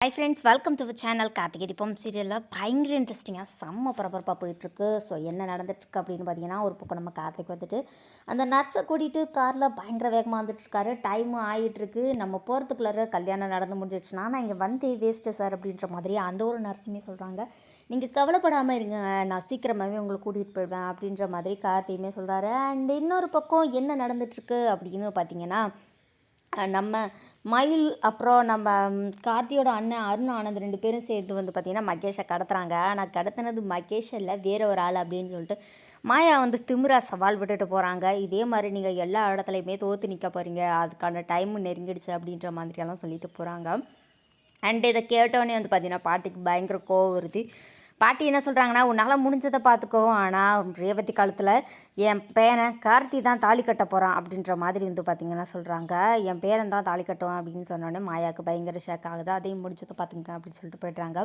Hi friends welcome to channel Karthigai Deepam சீரியலில் பயங்கர இன்ட்ரெஸ்டிங்காக செம்ம பரபரப்பாக போயிட்டுருக்கு. ஸோ என்ன நடந்துட்டுருக்கு அப்படின்னு பார்த்தீங்கன்னா ஒரு பக்கம் நம்ம கார்த்திக் வந்துட்டு அந்த நர்ஸை கூட்டிகிட்டு காரில் பயங்கர வேகமாக வந்துட்டுருக்காரு. டைமும் ஆகிட்டுருக்கு நம்ம போகிறதுக்குள்ளார கல்யாணம் நடந்து முடிஞ்சிடுச்சுன்னா நான் இங்கே வந்தே வேஸ்ட்டு சார் அப்படின்ற மாதிரி அந்த ஒரு நர்ஸுமே சொல்கிறாங்க நீங்கள் கவலைப்படாமல் இருங்க. நான் சீக்கிரமாகவே உங்களை கூட்டிகிட்டு போயிடுவேன் அப்படின்ற மாதிரி கார்த்தியுமே சொல்கிறாரு அண்ட் இன்னொரு பக்கம் என்ன நடந்துட்டுருக்கு அப்படின்னு பார்த்தீங்கன்னா நம்ம மயில் அப்புறம் நம்ம கார்த்தியோட அண்ணன் அருண் ஆனந்த் ரெண்டு பேரும் சேர்ந்து வந்து பார்த்திங்கன்னா மகேஷை கடத்துறாங்க. ஆனால் கடத்தினது மகேஷ் இல்லை வேற ஒரு ஆள் அப்படின்னு சொல்லிட்டு மாயா வந்து திமிரா சவால் விட்டுட்டு போகிறாங்க இதே மாதிரி நீங்கள் எல்லா இடத்துலையுமே தோற்று நிற்க போகிறீங்க அதுக்கான டைம் நெருங்கிடுச்சு அப்படின்ற மாதிரியெல்லாம் சொல்லிட்டு போகிறாங்க அண்ட் இதை கேட்டோடனே வந்து பார்த்திங்கன்னா பாட்டிக்கு பயங்கர கோவம் வருது. பாட்டி என்ன சொல்கிறாங்கன்னா உன்னால் முடிஞ்சதை பார்த்துக்கோ ஆனால் ரேவதி காலத்தில் என் பேரன் கார்த்தி தான் தாலி கட்ட போகிறான் அப்படின்ற மாதிரி வந்து பார்த்தீங்கன்னா சொல்கிறாங்க என் பேரன் தான் தாலி கட்டுவான். அப்படின்னு சொன்னோடனே மாயாவுக்கு பயங்கர ஷேக் ஆகுது. அதையும் முடிஞ்சதை பார்த்துங்க அப்படின்னு சொல்லிட்டு போயிடுறாங்க.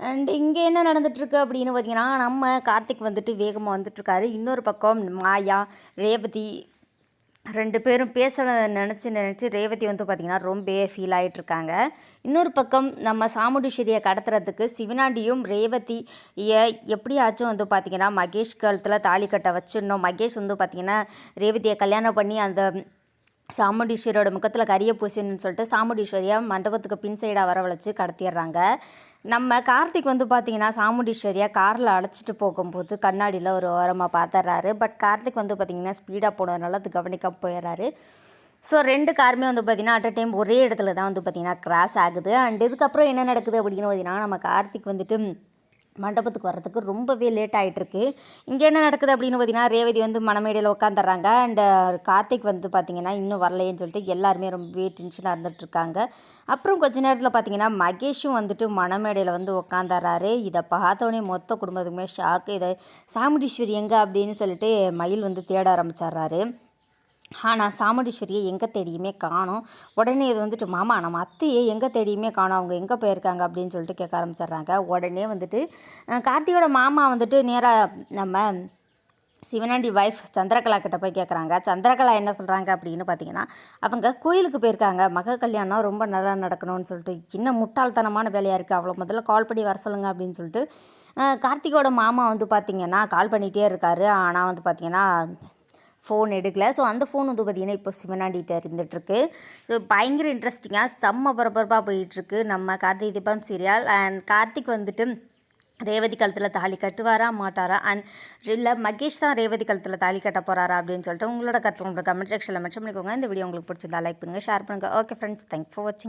அண்ட் இங்கே என்ன நடந்துட்டுருக்கு அப்படின்னு பார்த்தீங்கன்னா நம்ம கார்த்திக் வந்துட்டு வேகமாக வந்துட்டுருக்காரு. இன்னொரு பக்கம் மாயா ரேவதி ரெண்டு பேரும் பேச நினச்சி நினச்சி ரேவதி வந்து பார்த்திங்கன்னா ரொம்ப ஃபீல் ஆகிட்டுருக்காங்க இன்னொரு பக்கம் நம்ம சாமுண்டீஸ்வரியை கடத்துறதுக்கு சிவனாண்டியும் ரேவதி எப்படியாச்சும் வந்து பார்த்திங்கன்னா மகேஷ் கழுத்தில் தாலி கட்ட வச்சிடணும். மகேஷ் வந்து பார்த்திங்கன்னா ரேவதியை கல்யாணம் பண்ணி அந்த சாமுண்டீஸ்வரியோட முகத்தில் கரிய பூசின்னு சொல்லிட்டு சாமுண்டீஸ்வரியை மண்டபத்துக்கு பின் சைடாக வரவழைச்சு கடத்திடுறாங்க. நம்ம கார்த்திக் வந்து பார்த்திங்கன்னா சாமுண்டீஸ்வரியாக காரில் அழைச்சிட்டு போகும்போது கண்ணாடியில் ஒரு ஓரமாக பார்த்துட்றாரு பட் கார்த்திக் வந்து பார்த்தீங்கன்னா ஸ்பீடாக போனதுனால அது கவனிக்க போயிடுறாரு ஸோ ரெண்டு காருமே வந்து பார்த்திங்கன்னா அட் அ டைம் ஒரே இடத்துல தான் வந்து பார்த்திங்கன்னா கிராஸ் ஆகுது. அண்ட் இதுக்கப்புறம் என்ன நடக்குது அப்படின்னு பார்த்தீங்கன்னா நம்ம கார்த்திக் வந்துட்டு மண்டபத்துக்கு வர்றதுக்கு ரொம்பவே லேட் ஆகிட்டுருக்கு இங்கே என்ன நடக்குது அப்படின்னு பார்த்தீங்கன்னா ரேவதி வந்து மணமேடையில் உட்காந்துட்றாங்க அண்ட் கார்த்திக் வந்து பார்த்திங்கன்னா இன்னும் வரலையேன்னு சொல்லிட்டு எல்லாருமே ரொம்பவே டென்ஷனாக இருந்துகிட்ருக்காங்க அப்புறம் கொஞ்ச நேரத்தில் பார்த்தீங்கன்னா மகேஷும் வந்துட்டு மணமேடையில் வந்து உட்காந்துறாரு இதை பார்த்தோடனே மொத்த குடும்பத்துக்குமே ஷாக்கு இதை சாமுண்டீஸ்வரி எங்கே அப்படின்னு சொல்லிட்டு மயில் வந்து தேட ஆரம்பிச்சிடுறாரு. ஆனால் சாமுண்டீஸ்வரியை எங்கே தேடியுமே காணும். உடனே இது வந்துட்டு மாமா நம்ம அத்தையை எங்கே தேடியுமே காணும். அவங்க எங்கே போயிருக்காங்க? அப்படின்னு சொல்லிட்டு கேட்க ஆரம்பிச்சிடுறாங்க. உடனே வந்துட்டு கார்த்தியோட மாமா வந்துட்டு நேராக நம்ம சிவனாண்டி வைஃப் சந்திரகலா கிட்ட போய் கேட்குறாங்க. சந்திரகலா என்ன சொல்கிறாங்க அப்படின்னு பார்த்தீங்கன்னா அவங்க கோயிலுக்கு போயிருக்காங்க. மக கல்யாணம் ரொம்ப நல்லா நடக்கணும்னு சொல்லிட்டு இன்னும் முட்டாள்தனமான வேலையாக இருக்குது அவ்வளோ முதல்ல கால் பண்ணி வர சொல்லுங்க அப்படின்னு சொல்லிட்டு கார்த்திகோட மாமா வந்து பார்த்திங்கன்னா கால் பண்ணிகிட்டே இருக்காரு. ஆனால் வந்து பார்த்தீங்கன்னா ஃபோன் எடுக்கல. ஸோ அந்த ஃபோன் வந்து பார்த்திங்கன்னா இப்போ சிவனாண்டிகிட்ட இருந்துகிட்ருக்கு ஸோ பயங்கர இன்ட்ரெஸ்டிங்காக செம்ம பரபரப்பாக போயிட்டுருக்கு நம்ம கார்த்திக் தீபம் சீரியல் அண்ட் கார்த்திக் வந்துட்டு ரேவதி காலத்தில் தாலி கட்டுவாரா மாட்டாரா? அண்ட் இல்லை மகேஷ் தான் ரேவதி காலத்தில் தாலி கட்ட போகிறாரா அப்படின்னு சொல்லிட்டு உங்களோட கருத்து உங்களோட கமெண்ட் செக்ஷனில் மென்ஷன் பண்ணிக்கோங்க. இந்த வீடியோ உங்களுக்கு பிடிச்சிருந்தா லைக் பண்ணுங்கள் ஷேர் பண்ணுங்கள் ஓகே ஃப்ரெண்ட்ஸ் தேங்க் ஃபார் வாட்சிங்